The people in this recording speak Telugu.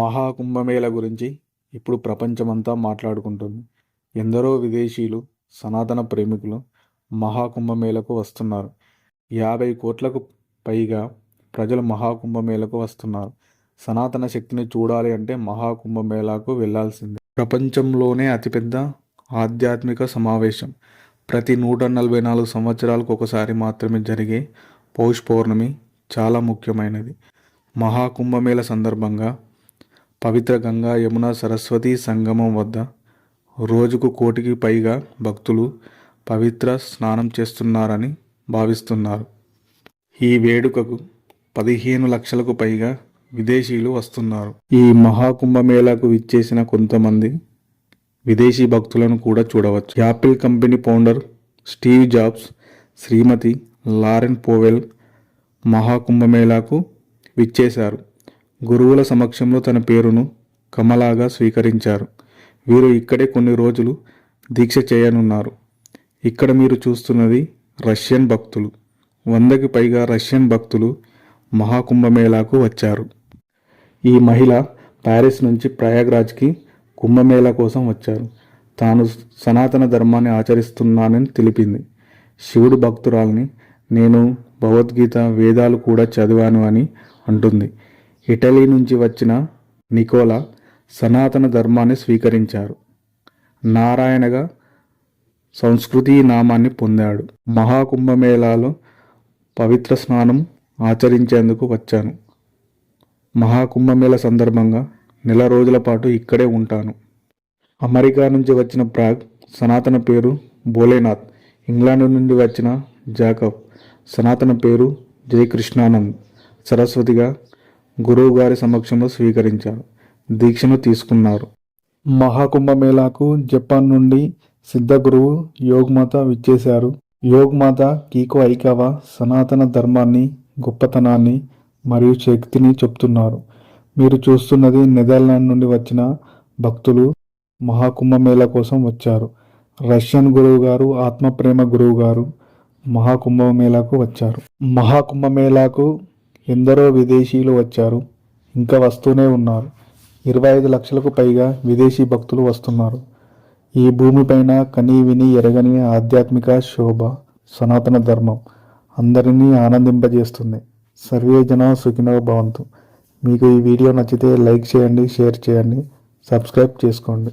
మహాకుంభమేళ గురించి ఇప్పుడు ప్రపంచమంతా మాట్లాడుకుంటుంది. ఎందరో విదేశీయులు సనాతన ప్రేమికులు మహాకుంభమేళకు వస్తున్నారు. యాభై కోట్లకు పైగా ప్రజలు మహాకుంభమేళకు వస్తున్నారు. సనాతన శక్తిని చూడాలి అంటే మహాకుంభమేళాకు వెళ్ళాల్సిందే. ప్రపంచంలోనే అతిపెద్ద ఆధ్యాత్మిక సమావేశం. ప్రతి నూట నలభై నాలుగు సంవత్సరాలకు ఒకసారి మాత్రమే జరిగే పౌష్ పౌర్ణమి చాలా ముఖ్యమైనది. మహాకుంభమేళ సందర్భంగా పవిత్ర గంగా యమున సరస్వతి సంగమం వద్ద రోజుకు కోటికి పైగా భక్తులు పవిత్ర స్నానం చేస్తున్నారని భావిస్తున్నారు. ఈ వేడుకకు పదిహేను లక్షలకు పైగా విదేశీయులు వస్తున్నారు. ఈ మహాకుంభమేళాకు విచ్చేసిన కొంతమంది విదేశీ భక్తులను కూడా చూడవచ్చు. Apple company founder Steve Jobs Shrimati Laurene Powell మహాకుంభమేళాకు విచ్చేశారు. గురువుల సమక్షంలో తన పేరును కమలాగా స్వీకరించారు. వీరు ఇక్కడే కొన్ని రోజులు దీక్ష చేయనున్నారు. ఇక్కడ మీరు చూస్తున్నది రష్యన్ భక్తులు. వందకి పైగా రష్యన్ భక్తులు మహాకుంభమేళాకు వచ్చారు. ఈ మహిళ ప్యారిస్ నుంచి ప్రయాగ్రాజ్కి కుంభమేళా కోసం వచ్చారు. తాను సనాతన ధర్మాన్ని ఆచరిస్తున్నానని తెలిపింది. శివుడు భక్తురాల్ని నేను భగవద్గీత వేదాలు కూడా చదివాను అని అంటుంది. ఇటలీ నుంచి వచ్చిన నికోలా సనాతన ధర్మాన్ని స్వీకరించారు. నారాయణగా సంస్కృతి నామాన్ని పొందాడు. మహాకుంభమేళాలో పవిత్ర స్నానం ఆచరించేందుకు వచ్చాను. మహాకుంభమేళ సందర్భంగా నెల రోజుల పాటు ఇక్కడే ఉంటాను. అమెరికా నుంచి వచ్చిన ప్రాగ్ సనాతన పేరు భోలేనాథ్. ఇంగ్లాండ్ నుండి వచ్చిన జాకబ్ సనాతన పేరు జయకృష్ణానంద్. సరస్వతిగా గురువు గారి సమక్షంలో స్వీకరించారు. దీక్షను తీసుకున్నారు. మహాకుంభమేళాకు జపాన్ నుండి సిద్ధ గురువు యోగ్మాత విచ్చేశారు. యోగ్మాత కీకో ఐకావా సనాతన ధర్మాన్ని గొప్పతనాన్ని మరియు శక్తిని చెప్తున్నారు. మీరు చూస్తున్నది నెదర్లాండ్ నుండి వచ్చిన భక్తులు మహాకుంభమేళా కోసం వచ్చారు. రష్యన్ గురువు గారు ఆత్మప్రేమ గురువు గారు మహాకుంభమేళాకు వచ్చారు. మహాకుంభమేళాకు ఎందరో విదేశీయులు వచ్చారు. ఇంకా వస్తూనే ఉన్నారు. ఇరవై ఐదు లక్షలకు పైగా విదేశీ భక్తులు వస్తున్నారు. ఈ భూమిపైన కని విని ఎరగని ఆధ్యాత్మిక శోభ సనాతన ధర్మం అందరినీ ఆనందింపజేస్తుంది. సర్వే జన సుఖినో భవంతు. మీకు ఈ వీడియో నచ్చితే లైక్ చేయండి షేర్ చేయండి సబ్స్క్రైబ్ చేసుకోండి.